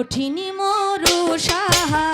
কঠিনী Moru Saha